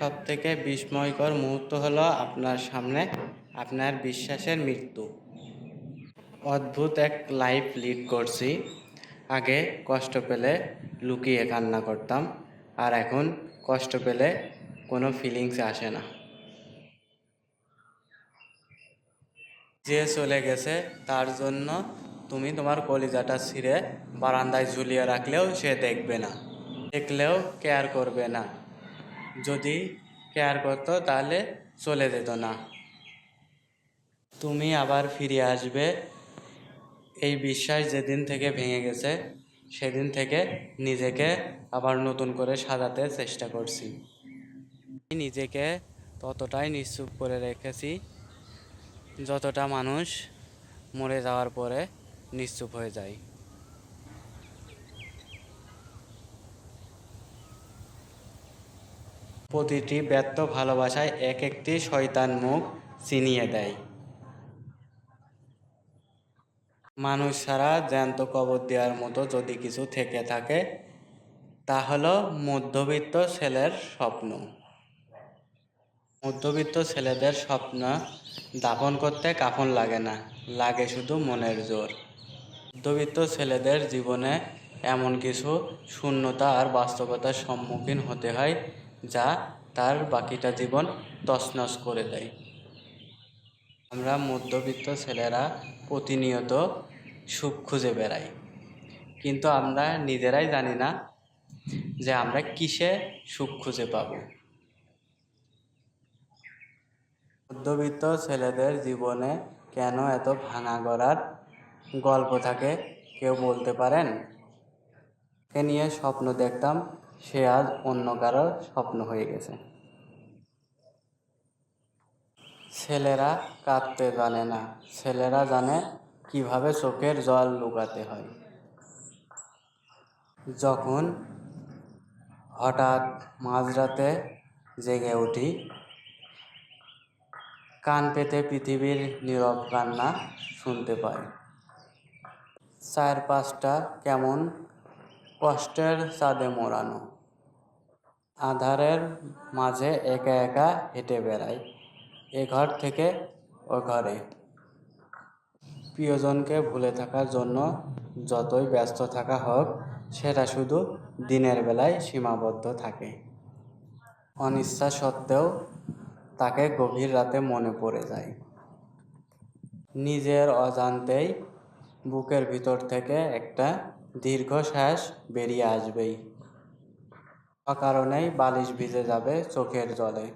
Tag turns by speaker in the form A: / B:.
A: সব থেকে বিস্ময়কর মুহূর্ত হলো আপনার সামনে আপনার বিশ্বাসের মৃত্যু। অদ্ভুত এক লাইফ লিড করছি। আগে কষ্ট পেলে লুকিয়ে কান্না করতাম, আর এখন কষ্ট পেলে কোনো ফিলিংস আসে না। যে চলে গেছে, তার জন্য তুমি তোমার কলিজাটা ছিঁড়ে বারান্দায় ঝুলিয়ে রাখলেও সে দেখবে না। দেখলেও কেয়ার করবে না। যদি কেয়ার করতো, তাহলে চলে যেত না। তুমি আবার ফিরে আসবে। এই বিশ্বাস যেদিন থেকে ভেঙে গেছে, সেদিন থেকে নিজেকে আবার নতুন করে সাজাতে চেষ্টা করছি। নিজেকে ততটাই নিশ্চুপ করে রেখেছি, যতটা মানুষ মরে যাওয়ার পরে নিশ্চুপ হয়ে যায়। প্রতিটি ব্যর্থ ভালোবাসায় এক একটি শয়তান মুখ চিনিয়ে দেয়। মানুষ ছাড়া জ্যান্ত কবর দেওয়ার মতো যদি কিছু থেকে থাকে, তা হলো মধ্যবিত্ত ছেলের স্বপ্ন। মধ্যবিত্ত ছেলেদের স্বপ্ন দাফন করতে কাফন লাগে না, লাগে শুধু মনের জোর। মধ্যবিত্ত ছেলেদের জীবনে এমন কিছু শূন্যতা আর বাস্তবতার সম্মুখীন হতে হয় যা তার বাকিটা জীবন তছনছ করে দেয়। আমরা মধ্যবিত্ত ছেলেরা প্রতিনিয়ত সুখ খুঁজে বেড়াই। কিন্তু আমরা নিজেরাই জানি না যে আমরা কিসে সুখ খুঁজে পাব। মধ্যবিত্ত ছেলেদের জীবনে কেন এত ভাঙা গড়ার গল্প থাকে, কেউ বলতে পারেন? কে নিয়ে স্বপ্ন দেখতাম সে আজ অন্য কারও স্বপ্ন হয়ে গেছে। ছেলেরা কাঁদতে জানে না। ছেলেরা জানে কীভাবে চোখের জল লুকাতে হয়। যখন হঠাৎ মাঝরাতে জেগে উঠি, কান পেতে পৃথিবীর নীরব কান্না শুনতে পাই। চার পাঁচটা কেমন কষ্টের চাঁদে মোড়ানো। আধারের মাঝে একা একা হেঁটে বেড়াই, এ ঘর থেকে ও ঘরে। প্রিয়জনকে ভুলে থাকার জন্য যতই ব্যস্ত থাকা হোক, সেটা শুধু দিনের বেলায় সীমাবদ্ধ থাকে। অনিচ্ছা সত্ত্বেও তাকে গভীর রাতে মনে পড়ে যায়। নিজের অজান্তেই বুকের ভিতর থেকে একটা দীর্ঘশ্বাস বেরিয়ে আসবেই। অকারণেই বালিশ ভিজে যাবে চোখের জলে।